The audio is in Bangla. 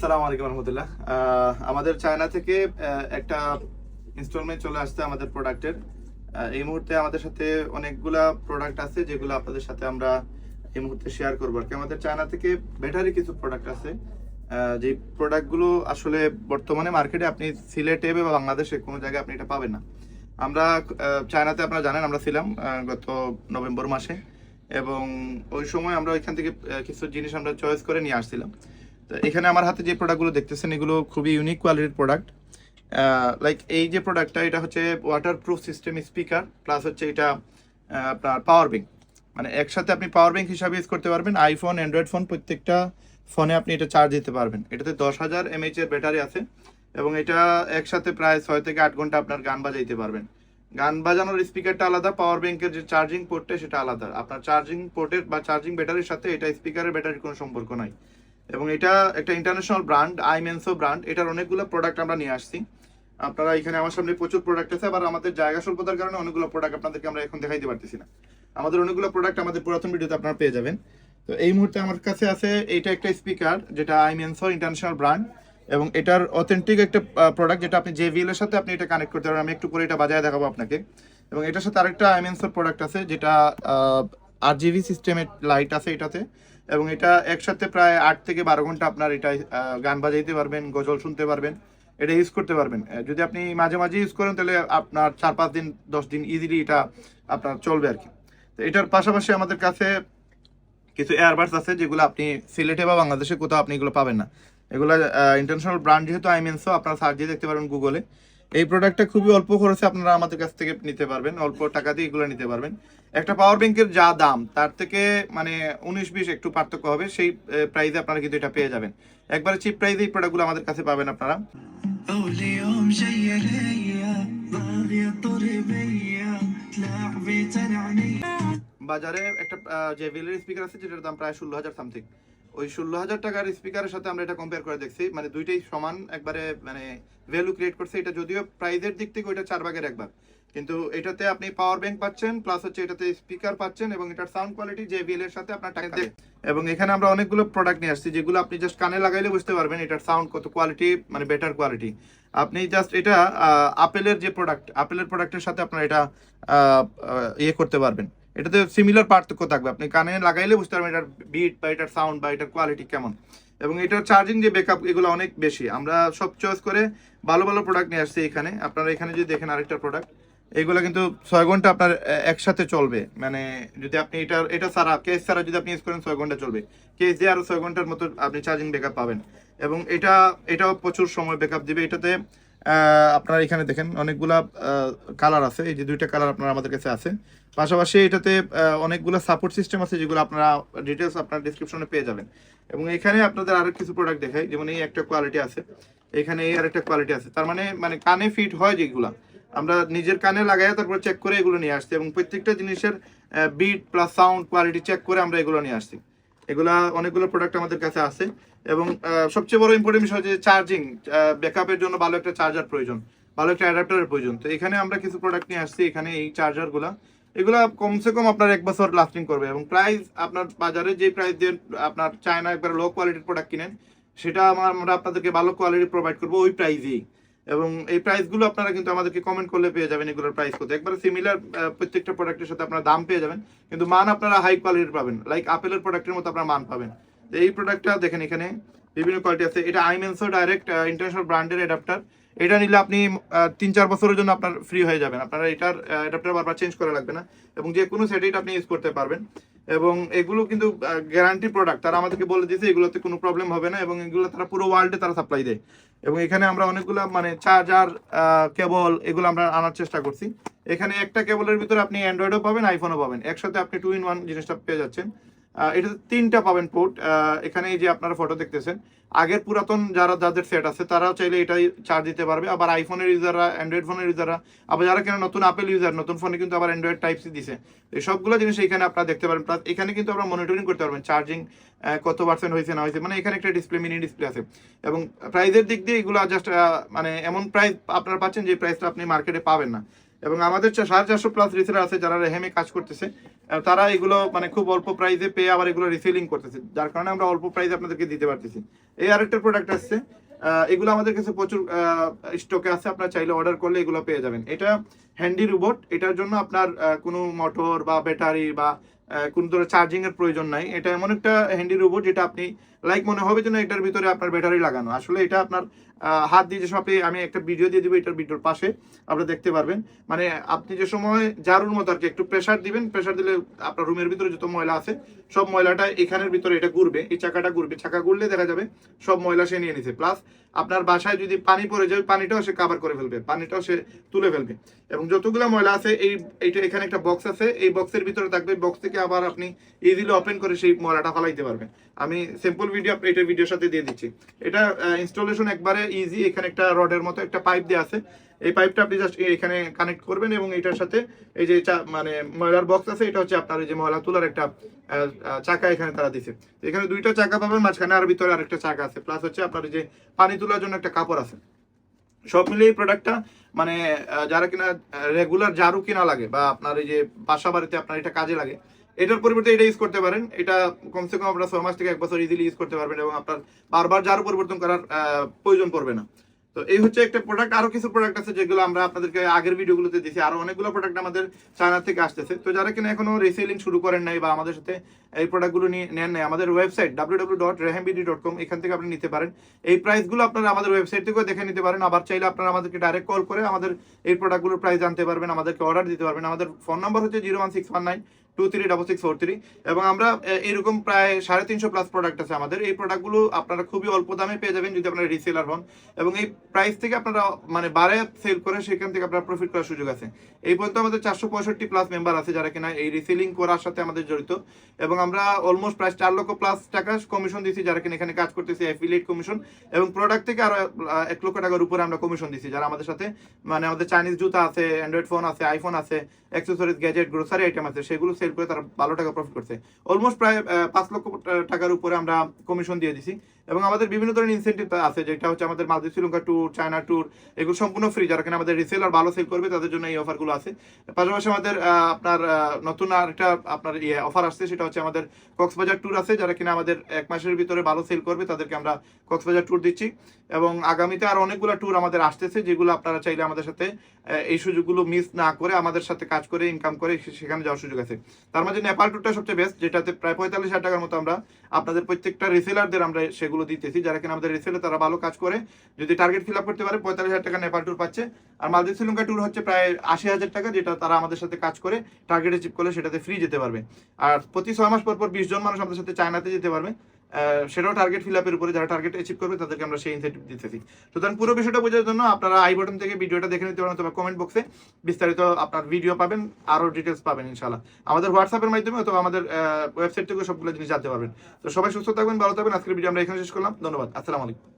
আসসালামু আলাইকুম রহমতুল্লাহ। আমাদের চায়না থেকে একটা ইনস্টলমেন্ট চলে আসছে আমাদের প্রোডাক্টের এই মুহূর্তে আমাদের সাথে অনেকগুলা প্রোডাক্ট আছে যেগুলো আপনাদের সাথে আমরা এই মুহূর্তে শেয়ার করব আর কি। আমাদের চায়না থেকে ব্যাটারি কিছু প্রোডাক্ট আছে। যে প্রোডাক্টগুলো আসলে বর্তমানে মার্কেটে আপনি সিলেটে বা বাংলাদেশে কোনো জায়গায় আপনি এটা পাবেন না। আমরা চায়নাতে আপনারা জানেন, আমরা ছিলাম গত নভেম্বর মাসে। এবং ওই সময় আমরা ওইখান থেকে কিছু জিনিস আমরা চয়েস করে নিয়ে আসছিলাম। তো এখানে আমার হাতে যে প্রোডাক্টগুলো দেখতেছেন, এগুলো খুবই ইউনিক কোয়ালিটির প্রোডাক্ট লাইক এই যে প্রোডাক্টটা এটা হচ্ছে waterproof system speaker plus হচ্ছে এটা আপনার পাওয়ার ব্যাংক মানে একসাথে আপনি পাওয়ার ব্যাংক হিসাবে ইউজ করতে পারবেন। আইফোন অ্যান্ড্রয়েড ফোন প্রত্যেকটা ফোনে আপনি এটা চার্জ দিতে পারবেন। এটাতে দশ হাজার এমএইচ এর ব্যাটারি আছে এবং এটা একসাথে প্রায় ছয় থেকে আট ঘণ্টা আপনার গান বাজাইতে পারবেন। গান বাজানোর স্পিকারটা আলাদা পাওয়ার ব্যাংকের যে চার্জিং পোর্টটা সেটা আলাদা। আপনার চার্জিং পোর্টের বা চার্জিং ব্যাটারির সাথে এটা স্পিকারের ব্যাটারির কোনো সম্পর্ক নাই। এবং এটা একটা ইন্টারন্যাশনাল ব্র্যান্ড আইমেন্সো ব্র্যান্ড এটার অনেকগুলো প্রোডাক্ট আমরা নিয়ে আসছি। আপনারা এখানে আমার সামনে প্রচুর প্রোডাক্ট আছে, আবার আমাদের জায়গা স্বল্পতার কারণে অনেকগুলো প্রোডাক্ট আপনাদেরকে আমরা এখন দেখাইতে পারতেছি না। আমাদের অনেকগুলো প্রোডাক্ট আমাদের পুরাতন ভিডিওতে আপনারা পেয়ে যাবেন। তো এই মুহূর্তে আমার কাছে আছে, এইটা একটা স্পিকার যেটা আইমেন্সো ইন্টারন্যাশনাল ব্র্যান্ড এবং এটার অথেন্টিক একটা প্রোডাক্ট যেটা আপনি জেভিএল এর সাথে আপনি এটা কানেক্ট করতে পারবেন। আমি একটু করে এটা বাজায় দেখাবো আপনাকে। এবং এটার সাথে আরেকটা আইমেন্সোর প্রোডাক্ট আছে, যেটা আর জিভি সিস্টেমের লাইট আছে এটাতে। এবং এটা একসাথে প্রায় আট থেকে বারো ঘণ্টা আপনার এটা গান বাজাইতে পারবেন, গজল শুনতে পারবেন, এটা ইউজ করতে পারবেন। যদি আপনি মাঝে মাঝে ইউজ করেন, তাহলে আপনার চার পাঁচ দিন, দশ দিন ইজিলি এটা আপনার চলবে আর কি। তো এটার পাশাপাশি আমাদের কাছে কিছু এয়ারবাডস আছে, যেগুলো আপনি সিলেটে বা বাংলাদেশে কোথাও আপনি এগুলো পাবেন না। এগুলো ইন্টারন্যাশনাল ব্র্যান্ড যেহেতু আইমেন্সো আপনারা সার্চ দিয়ে দেখতে পারবেন গুগলে এই প্রোডাক্টটা খুবই অল্প খরচে আপনারা আমাদের কাছ থেকে নিতে পারবেন অল্প টাকা দিয়ে এগুলো নিতে পারবেন। একটা পাওয়ার ব্যাংকের যা দাম তার থেকে মানে উনিশ বিশ একটু পার্থক্য হবে সেই প্রাইজে আপনারা কিন্তু এটা পেয়ে যাবেন। একবারে চিপ প্রাইজে এই প্রোডাক্টগুলো আমাদের কাছে পাবেন আপনারা। বাজারে একটা যে ভিলের স্পিকার আছে যেটার দাম প্রায় ষোলো হাজার সামথিং ওই ষোলো হাজার টাকার স্পিকারের সাথে আমরা এটা কম্পেয়ার করে দেখছি। মানে দুইটাই সমান, একবারে মানে ভ্যালু ক্রিয়েট করছে। এটা যদিও প্রাইজের দিক থেকে ওইটা চার ভাগের একবার কিন্তু এটাতে আপনি পাওয়ার ব্যাংক পাচ্ছেন প্লাস হচ্ছে এটাতে স্পিকার পাচ্ছেন এবং এটার সাউন্ড কোয়ালিটি যে এর সাথে আপনার টাকা এবং এখানে আমরা অনেকগুলো প্রোডাক্ট নিয়ে আসছি, যেগুলো আপনি জাস্ট কানে লাগাইলে বুঝতে পারবেন এটার সাউন্ড কত কোয়ালিটি মানে বেটার কোয়ালিটি আপনি জাস্ট এটা আপেলের যে প্রোডাক্ট আপেলের প্রোডাক্টের সাথে আপনার এটা ইয়ে করতে পারবেন। এটাতে সিমিলার পার্থক্য থাকবে। আপনি কানে লাগাইলে বুঝতে পারবেন এটার বিট বা এটার সাউন্ড বা এটার কোয়ালিটি কেমন। এবং এটার চার্জিং যে ব্যাকআপ এগুলো অনেক বেশি। আমরা সব চয়েস করে ভালো ভালো প্রোডাক্ট নিয়ে আসছি এখানে। আপনারা এখানে যদি দেখেন আরেকটা প্রোডাক্ট এগুলো কিন্তু ছয় ঘণ্টা আপনার একসাথে চলবে। মানে যদি আপনি এটা এটা ছাড়া কেস ছাড়া যদি আপনি ইউজ করেন ছয় ঘণ্টা চলবে। কেস দিয়ে আরও ছয় ঘণ্টার মতো আপনি চার্জিং ব্যাকআপ পাবেন। এবং এটা, এটাও প্রচুর সময় ব্যাকআপ দিবে। এটাতে আপনারা এখানে দেখেন অনেকগুলা কালার আছে। এই যে দুইটা কালার আপনার আমাদের কাছে আছে পাশাপাশি এটাতে অনেকগুলো সাপোর্ট সিস্টেম আছে যেগুলো আপনারা ডিটেলস আপনার ডিসক্রিপশনে পেয়ে যাবেন। এবং এখানে আপনাদের আরও কিছু প্রোডাক্ট দেখাই, যেমন এই একটা কোয়ালিটি আছে। এখানে এই আরেকটা কোয়ালিটি আছে। তার মানে মানে কানে ফিট হয় যেগুলা। আমরা নিজের কানে লাগাই তারপর চেক করে এগুলো নিয়ে আসছি এবং প্রত্যেকটা জিনিসের beat plus sound quality check করে আমরা এগুলো নিয়ে আসছি। এগুলা অনেকগুলো প্রোডাক্ট আমাদের কাছে আছে। এবং সবচেয়ে বড় ইম্পর্টেন্ট বিষয় হচ্ছে চার্জিং ব্যাকআপের জন্য ভালো একটা চার্জার প্রয়োজন, ভালো একটা অ্যাডাপ্টারের প্রয়োজন। তো এখানে আমরা কিছু প্রোডাক্ট নিয়ে আসছি, এখানে এই চার্জারগুলা এগুলা কমসে কম আপনার এক বছর লাস্টিং করবে এবং প্রাইস আপনার বাজারে যে প্রাইস দিয়ে আপনার চায়না একবার লো কোয়ালিটির প্রোডাক্ট কিনেন, সেটা আমার- আপনাদেরকে ভালো কোয়ালিটি প্রোভাইড করব ওই প্রাইসেই এবং এই প্রাইসগুলো আপনারা কিন্তু আমাদেরকে কমেন্ট করলে পেয়ে যাবেন এগুলোর প্রাইস কত। একবারে সিমিলার প্রত্যেকটা প্রোডাক্টের সাথে আপনারা দাম পেয়ে যাবেন, কিন্তু মান আপনারা হাই কোয়ালিটির পাবেন লাইক আপেলের প্রোডাক্টের মতো আপনারা মান পাবেন। তো এই প্রোডাক্টটা দেখেন এখানে, বিভিন্ন কোয়ালিটি আছে। এটা আইমেন্সো ডাইরেক্ট ইন্টারন্যাশনাল ব্র্যান্ডের অ্যাডাপ্টার এটা নিলে আপনি তিন চার বছরের জন্য আপনার ফ্রি হয়ে যাবেন। আপনারা এটার অ্যাডাপ্টার বারবার চেঞ্জ করা লাগবে না। এবং যে কোনো সেটেই আপনি ইউজ করতে পারবেন। এবং এগুলো কিন্তু গ্যারান্টি প্রোডাক্ট তারা আমাদেরকে বলে দিয়েছে, এগুলোতে কোনো প্রবলেম হবে না এবং এগুলো তারা পুরো ওয়ার্ল্ডে তারা সাপ্লাই দেয়। এবং এখানে আমরা অনেকগুলো মানে চার্জার কেবল এগুলো আমরা আনার চেষ্টা করছি। এখানে একটা কেবলের ভিতরে আপনি অ্যান্ড্রয়েডও পাবেন আইফোনও পাবেন। একসাথে আপনি টু ইন ওয়ান জিনিসটা পেয়ে যাচ্ছেন। এটাতে তিনটা পাবেন পোর্ট এখানে এই যে আপনারা ফটো দেখতেছেন, আগের পুরাতন যারা, যাদের সেট আছে, তারাও চাইলে এটাই চার্জ দিতে পারবে। আবার আইফোনের ইউজাররা অ্যান্ড্রয়েড ফোনের ইউজাররা আবার যারা কেন নতুন আপেল ইউজার নতুন ফোনে কিন্তু আবার অ্যান্ড্রয়েড টাইপ সি দিছে। এই সবগুলো জিনিস এখানে আপনারা দেখতে পারেন প্লাস এখানে কিন্তু আপনারা মনিটরিং করতে পারবেন চার্জিং কত পার্সেন্ট হয়েছে, না হয়েছে মানে এখানে একটা ডিসপ্লে মিনি ডিসপ্লে আছে। এবং প্রাইজের দিক দিয়ে এগুলো জাস্ট মানে এমন প্রাইস আপনারা পাচ্ছেন যে প্রাইসটা আপনি মার্কেটে পাবেন না। এবং আমাদের সাড়ে চারশো প্লাস রিসেলার আছে যারা রেহেমে কাজ করতেছে। তারা এগুলো মানে খুব অল্প প্রাইসে পেয়ে আবার এগুলো রিসেলিং করতেছে, যার কারণে আমরা অল্প প্রাইসে আপনাদেরকে দিতে পারতেছি। এই আরেকটা প্রোডাক্ট আসছে এগুলো আমাদের কাছে প্রচুর স্টকে আছে, আপনার চাইলে অর্ডার করলে এগুলো পেয়ে যাবেন। এটা হ্যান্ডি রোবট এটার জন্য আপনার কোনো মোটর বা ব্যাটারি বা কোনো ধরনের চার্জিং এর প্রয়োজন নাই। এটা এমন একটা হ্যান্ডি রোবট যেটা আপনি লাইক মনে হবে যেন এটার ভিতরে আপনার ব্যাটারি লাগানো। আসলে এটা আপনার হাত দিয়ে যে আপনি আমি একটা ভিডিও দিয়ে দিব, এটার ভিডিওর পাশে আপনারা দেখতে পারবেন। মানে আপনি যে সময় জারুর মতো আর কি একটু প্রেসার দিবেন প্রেসার দিলে আপনার রুমের ভিতরে যত ময়লা আছে, সব ময়লাটা এখানের ভিতরে এটা ঘুরবে, এই চাকাটা ঘুরবে। চাকা ঘুরলে দেখা যাবে সব ময়লা সে নিয়ে নিছে। প্লাস আপনার বাসায় যদি পানি পড়ে যায়, পানিটাও সে কাভার করে ফেলবে, পানিটাও সে তুলে ফেলবে। এবং যতগুলো ময়লা আছে, এই, এইটা এখানে একটা বক্স আছে, এই বক্সের ভিতরে থাকবে বক্স থেকে আবার আপনি ইজিলি ওপেন করে সেই ময়লাটা ফালাইতে পারবেন। আমি সিম্পল ভিডিও এটা ভিডিওর সাথে দিয়ে দিচ্ছি। এটা ইনস্টলেশন একবারে ইজি এখানে একটা রডের মতো একটা পাইপ দেওয়া আছে। এই পাইপটা আপনি জাস্ট এখানে কানেক্ট করবেন এবং এটার সাথে এই যে মানে ময়লার বক্স আছে, এটা হচ্ছে আপনার যে ময়লা তোলার একটা চাকা এখানে তারা দিছে। এখানে দুইটা চাকা পাবেন, মাঝখানে আর ভিতরে আরেকটা চাকা আছে। প্লাস হচ্ছে আপনার যে পানি তোলার জন্য একটা কাপড় আছে। সব মিলিয়ে এই প্রোডাক্টটা মানে যারা কিনা রেগুলার ঝাড়ু কিনা লাগে বা আপনার এই যে বাসা বাড়িতে আপনার এটা কাজে লাগে এটার পরিবর্তে এটা ইউজ করতে পারেন। এটা কমসে কম আপনার ছয় মাস থেকে এক বছর ইজিলি ইউজ করতে পারবেন এবং আপনার বারবার ঝাড়ু পরিবর্তন করার প্রয়োজন পড়বে না। তো এই হচ্ছে একটা প্রোডাক্ট আরও কিছু প্রোডাক্ট আছে যেগুলো আমরা আপনাদেরকে আগের ভিডিওগুলোতে দিয়েছি। আরও অনেকগুলো প্রোডাক্ট আমাদের চায়না থেকে আসতেছে। তো যারা কিনা এখনও রিসেলিং শুরু করেন নাই বা আমাদের সাথে এই প্রোডাক্টগুলো নিয়ে নেন নাই, আমাদের ওয়েবসাইট কম এখান থেকে আপনি নিতে পারেন। এই প্রাইসগুলো আপনারা আমাদের ওয়েবসাইট থেকেও দেখে নিতে পারেন। আবার চাইলে আপনারা আমাদেরকে ডাইরেক্ট কল করে আমাদের এই প্রোডাক্টগুলোর প্রাইস জানতে পারবেন, আমাদেরকে অর্ডার দিতে পারবেন। আমাদের ফোন নাম্বার হচ্ছে zero one six one nine two three double six four three এবং আমরা এরকম প্রায় সাড়ে তিনশো প্লাস প্রোডাক্ট আছে আমাদের। এই প্রোডাক্টগুলো আপনারা খুবই অল্প দামে পেয়ে যাবেন যদি আপনারা রিসেলার হন। এবং এই প্রাইস থেকে আপনারা মানে বারে সেল করে সেখান থেকে আপনারা প্রফিট করার সুযোগ আছে। এই পর্যন্ত আমাদের চারশো পঁয়ষট্টি প্লাস মেম্বার আছে যারা কিনা এই রিসেলিং করার সাথে আমাদের জড়িত। এবং আমরা অলমোস্ট প্রায় চার লক্ষ প্লাস টাকা কমিশন দিচ্ছি যারা কিনা এখানে কাজ করতেছি অ্যাফিলিয়েট কমিশন এবং প্রোডাক্ট থেকে আরও এক লক্ষ টাকার উপরে আমরা কমিশন দিচ্ছি যারা আমাদের সাথে মানে আমাদের চাইনিজ জুতা আছে অ্যান্ড্রয়েড ফোন আছে আইফোন আছে অ্যাক্সেসরিজ গ্যাজেট গ্রোসারি আইটেম আছে, সেগুলো সেল করে তারা ভালো টাকা প্রফিট করছে। অলমোস্ট প্রায় পাঁচ লক্ষ টাকার উপরে আমরা কমিশন দিয়ে দিছি। এবং আমাদের বিভিন্ন ধরনের ইনসেন্টিভ আছে, যেটা হচ্ছে আমাদের মালদ্বীপ, শ্রীলঙ্কা ট্যুর চায়না ট্যুর এগুলো সম্পূর্ণ ফ্রি যারা কিনা আমাদের রিসেলার ভালো সেল করবে, তাদের জন্য এই অফারগুলো আছে। পাশাপাশি আমাদের আপনার নতুন আরেকটা আপনার ইয়ে অফার আসছে, সেটা হচ্ছে আমাদের কক্সবাজার ট্যুর আছে, যারা কিনা আমাদের এক মাসের ভিতরে ভালো সেল করবে, তাদেরকে আমরা কক্সবাজার ট্যুর দিচ্ছি। এবং আগামীতে আর অনেকগুলো ট্যুর আমাদের আসতেছে, যেগুলো আপনারা চাইলে আমাদের সাথে এই সুযোগগুলো মিস না করে আমাদের সাথে কাজ করে ইনকাম করে সেখানে যাওয়ার সুযোগ আছে। তার মাঝে নেপাল ট্যুরটা সবচেয়ে বেস্ট যেটাতে প্রায় পঁয়তাল্লিশ হাজার টাকার মতো আমরা আপনাদের প্রত্যেকটা রিসেলারদের আমরা সেগুলো দিতেছি, যারা কিনা আমাদের রিসেলার তারা ভালো কাজ করে। যদি টার্গেট ফিল আপ করতে পারে, পঁয়তাল্লিশ হাজার টাকা নেপাল ট্যুর পাচ্ছে। আর মালদ্বীপ শ্রীলঙ্কা ট্যুর হচ্ছে প্রায় আশি হাজার টাকা, যেটা তারা আমাদের সাথে কাজ করে টার্গেট অ্যাচিভ করলে সেটাতে ফ্রি যেতে পারবে। আর প্রতি ছয় মাস পর পর বিশ জন মানুষ আমাদের সাথে চায়নাতে যেতে পারবে। সেটাও টার্গেট ফিল আপের উপরে যারা টার্গেট অ্যাচিভ করবে, তাদেরকে আমরা সেই ইনসেন্টিভ দিতেছি। সুতরাং পুরো বিষয়টা বোঝার জন্য আপনারা আই বটন থেকে ভিডিওটা দেখে নিতে পারেন অথবা কমেন্ট বক্সে বিস্তারিত আপনার ভিডিও পাবেন, আরও ডিটেলস পাবেন ইনশাল্লাহ আমাদের হোয়াটসঅ্যাপের মাধ্যমে অথবা আমাদের ওয়েবসাইট থেকে সবগুলো জিনিস জানতে পারবেন। তো সবাই সুস্থ থাকবেন, ভালো থাকবেন। আজকের ভিডিও আমরা এখানে শেষ করলাম। ধন্যবাদ। আসসালামু আলাইকুম।